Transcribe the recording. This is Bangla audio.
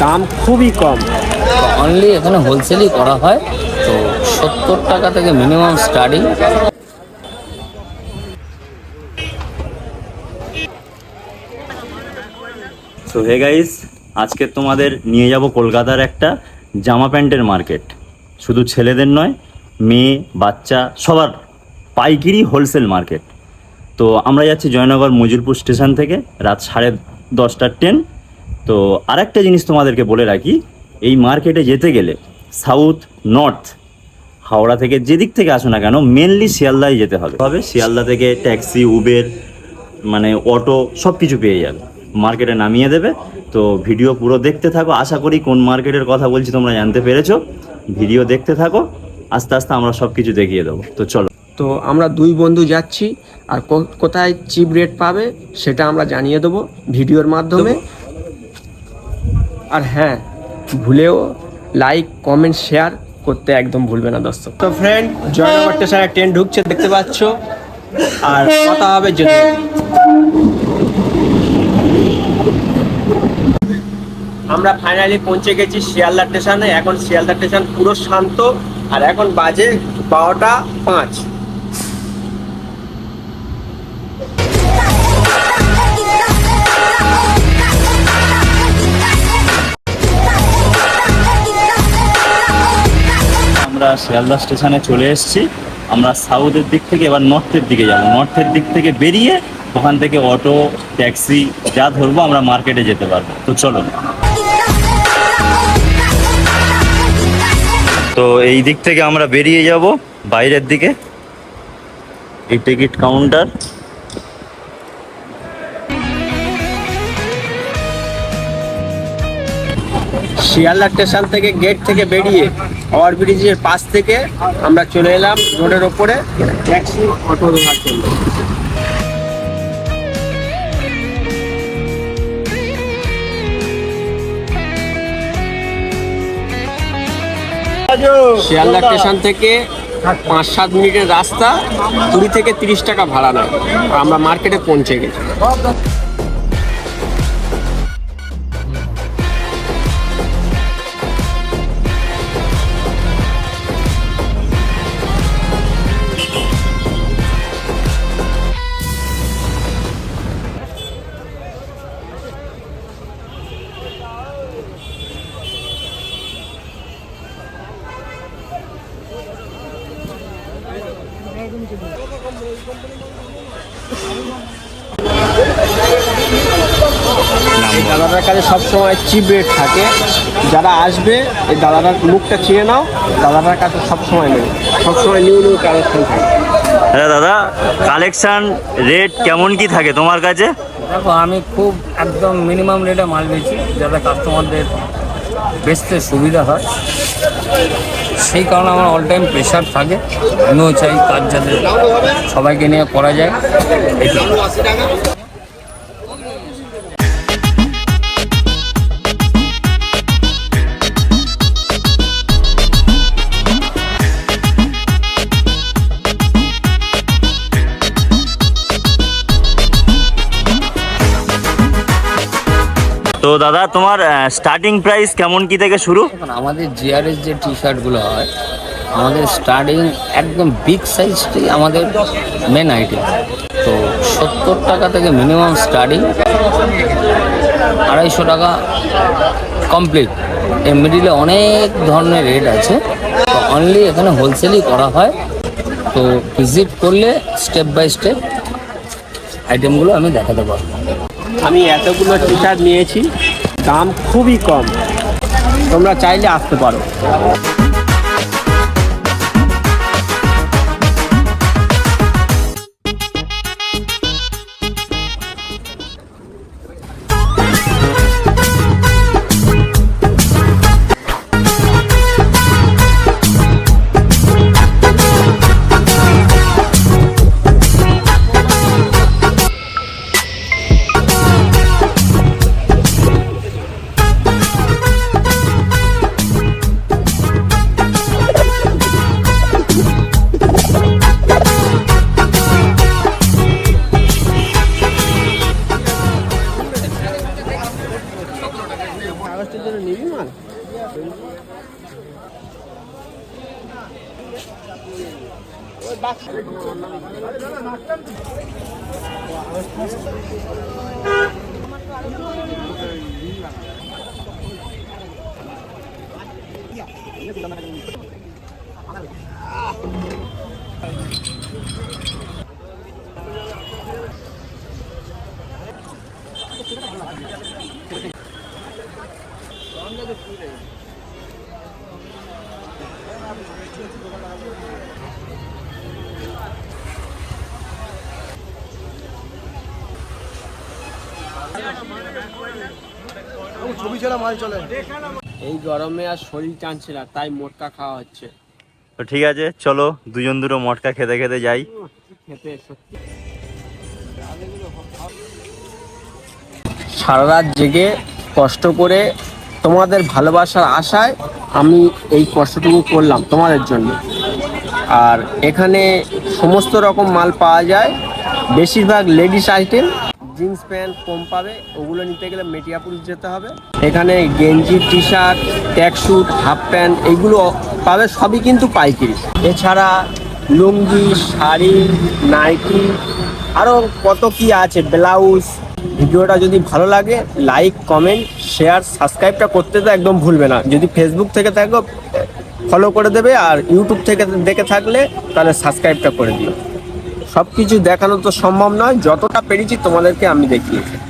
দাম খুবই কম। অনলি এখানে হোলসেলই করা হয় তো সত্তর টাকা থেকে minimum starting so hey guys আজকে তোমাদের নিয়ে যাব কলকাতার একটা জামা প্যান্টের মার্কেট শুধু ছেলেদের নয় মেয়ে বাচ্চা সবার পাইকিরি হোলসেল মার্কেট তো আমরা যাচ্ছি জয়নগর মজুরপুর স্টেশন থেকে রাত সাড়ে দশটার ট্রেন তো আরেকটা জিনিস তোমাদেরকে বলে রাখি, এই মার্কেটে যেতে গেলে সাউথ, নর্থ, হাওড়া থেকে যেদিক থেকে আসো না কেন মেনলি শিয়ালদায় যেতে হবে। তবে শিয়ালদা থেকে ট্যাক্সি, উবের মানে অটো সব কিছু পেয়ে যাবে। মার্কেটে নামিয়ে দেবে। তো ভিডিও পুরো দেখতে থাকো। আশা করি কোন মার্কেটের কথা বলছি তোমরা জানতে পেরেছ। ভিডিও দেখতে থাকো। আস্তে আস্তে আমরা সব কিছু দেখিয়ে দেবো। তো চলো। তো আমরা দুই বন্ধু যাচ্ছি। আর কোথায় চিপ রেট পাবে, সেটা আমরা জানিয়ে দেবো ভিডিওর মাধ্যমে। আর হ্যাঁ ভুলেও লাইক কমেন্ট শেয়ার করতে একদম ভুলবে না দর্শক। তো ফ্রেন্ড জয়নগর স্টেশনে ট্রেন ঢুকছে, দেখতে পাচ্ছ? আর কথা হবে যদি আমরা ফাইনালি পৌঁছে গেছি শিয়ালদা স্টেশনে এখন শিয়ালদা স্টেশন পুরো শান্ত, আর এখন বাজে বারোটা পাঁচ। শিয়ালদা স্টেশনে চলে এসেছি। আমরা সাউথের দিক থেকে এবার নর্থের দিকে যাব। নর্থের দিক থেকে বেরিয়ে ওখান থেকে অটো ট্যাক্সি যা ধরবো আমরা মার্কেটে যেতে পারব। তো চলো তো এই দিক থেকে আমরা বেরিয়ে যাব বাইরের দিকে। এই টিকিট কাউন্টার শিয়ালদা স্টেশন থেকে গেট থেকে বেরিয়ে ওভার ব্রিজের পাশ থেকে আমরা চলে এলাম রোডের ওপরে। ট্যাক্সি অটো ধরার জন্য শিয়ালদা স্টেশন থেকে পাঁচ সাত মিনিটের রাস্তা, কুড়ি থেকে তিরিশ টাকা ভাড়া নেয়। আমরা মার্কেটে পৌঁছে গেছি। দাদাটার কাছে সবসময় চিপ রেট থাকে। যারা আসবে এই দাদাটার মুখটা চিনে নাও দাদাটার কাছে সবসময় নেই সবসময় নিউ নিউ কালেকশন থাকে। হ্যাঁ দাদা কালেকশন রেট কেমন কি থাকে তোমার কাছে? দেখো আমি খুব একদম মিনিমাম রেটে মাল বেচি যাতে কাস্টমারদের বেচতে সুবিধা হয়। সেই কারণে আমার অল টাইম প্রেশার থাকে। আমিও চাই কাজ যাতে সবাইকে নিয়ে করা যায়। তো দাদা, তোমার স্টার্টিং প্রাইস কেমন কি থেকে শুরু? আমাদের জিআরএস যে টি শার্টগুলো হয়, আমাদের স্টার্টিং একদম বিগ সাইজটাই আমাদের মেন আইটেম তো সত্তর টাকা থেকে মিনিমাম স্টার্টিং আড়াইশো টাকা কমপ্লিট এর মিডিলে অনেক ধরনের রেট আছে, তো অনলি এখানে হোলসেলই করা হয়। তো ভিজিট করলে স্টেপ বাই স্টেপ আইটেমগুলো আমি দেখাতে পারব। আমি এতগুলো টি শার্ট নিয়েছি দাম খুবই কম। তোমরা চাইলে আসতে পারো। গঙ্গাজপুরে ছবি ছাড়া মাল চলে এই গরমে আর শরীর টানছে না তাই মোটকা খাওয়া হচ্ছে। তো ঠিক আছে চলো দুজন দুটো মটকা খেতে খেতে যাই। খেতে সত্যি। সারা রাত জেগে কষ্ট করে তোমাদের ভালোবাসার আশায় আমি এই কষ্টটুকু করলাম তোমাদের জন্য। আর এখানে সমস্ত রকম মাল পাওয়া যায়। বেশিরভাগ লেডিস আইটেম জিন্স প্যান্ট, কম পাবে, ওগুলো নিতে গেলে মেটিয়াপুর যেতে হবে। এখানে গেঞ্জি T shirt suit, half pant, এগুলো পাবে সবই কিন্তু পাইকারি। এছাড়া লুঙ্গি, শাড়ি, নাইটি আরও কত কি আছে, ব্লাউজ। ভিডিওটা যদি ভালো লাগে, লাইক, কমেন্ট, শেয়ার, সাবস্ক্রাইবটা করতে তো একদম ভুলবে না। যদি ফেসবুক থেকে থাকো, ফলো করে দেবে, আর ইউটিউব থেকে দেখে থাকলে, তাহলে সাবস্ক্রাইবটা করে দিও। সব কিছু দেখানো তো সম্ভব নয়। যতটা পেরেছি তোমাদেরকে আমি দেখিয়েছি।